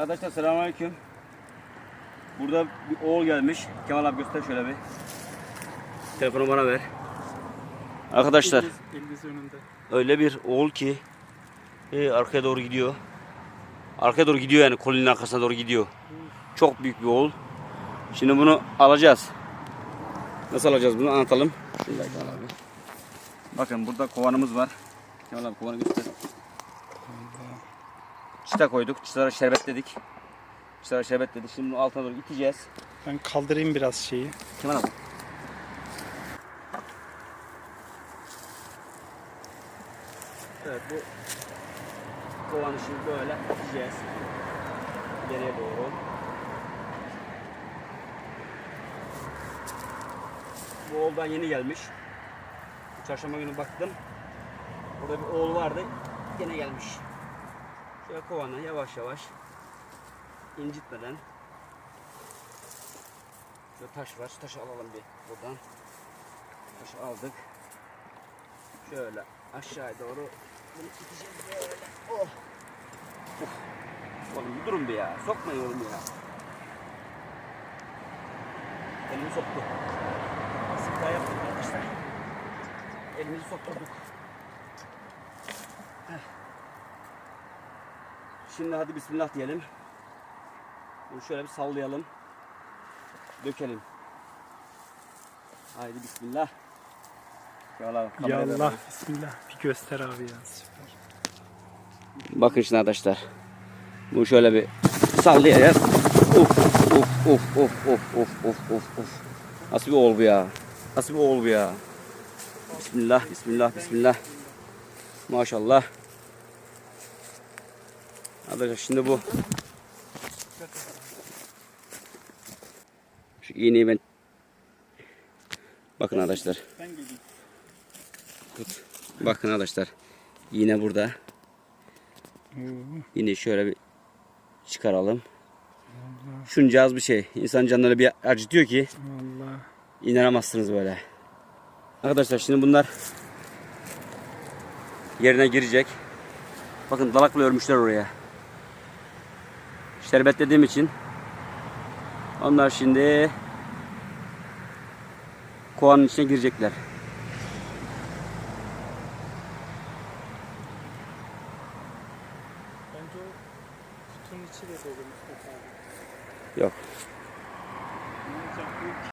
Arkadaşlar selamünaleyküm. Burada bir oğul gelmiş. Kemal abi göster şöyle bir. Telefonu bana ver. Arkadaşlar Eliniz, önünde. öyle bir oğul ki e, arkaya doğru gidiyor. Arkaya doğru gidiyor yani kolinin arkasına doğru gidiyor. Çok büyük bir oğul. Şimdi bunu alacağız. Nasıl alacağız bunu anlatalım. Şurada Kemal abi. Bakın burada kovanımız var. Kemal abi kovanı göster. Çıta koyduk. Çıtalara şerbetledik. Çıtalara şerbetledik. Şimdi bunu altına doğru iteceğiz. Ben kaldırayım biraz şeyi. Kemal abi. Evet bu kovanı şimdi böyle iteceğiz. Geriye doğru. Bu oğuldan yeni gelmiş. Çarşamba günü baktım. Burada bir oğul vardı. Gene gelmiş. Şöyle kovanı yavaş yavaş incitmeden Şöyle taş var. Şu taşı alalım bir buradan. Taşı aldık. Şöyle aşağıya doğru bunu iteceğiz böyle. Oh. Of. Oğlum bir durun bir ya. Sokmayın oğlum ya. Elimi soktu. Sık daha yaptık arkadaşlar. Elimizi sokturduk. Şimdi hadi bismillah diyelim. Bunu şöyle bir sallayalım dökelim. Haydi bismillah. Yallah, Ya Allah bismillah. Bir göster abi ya süper. Bakın şimdi arkadaşlar. Bu şöyle bir sallayacağız. Of of of of of of of of of. Nasıl bir bu ya? Nasıl bir bu ya? Bismillah, bismillah, bismillah. Maşallah. Arkadaşlar şimdi bu. Şu iğneyi ben Bakın arkadaşlar. Tut. Bakın arkadaşlar. Yine burada. Yine şöyle bir çıkaralım. Şunca az bir şey. İnsan canları bir acıtıyor ki Allah. inanamazsınız böyle. Arkadaşlar şimdi bunlar yerine girecek. Bakın dalakla örmüşler oraya şerbetlediğim için. Onlar şimdi kovanın içine girecekler. Yok.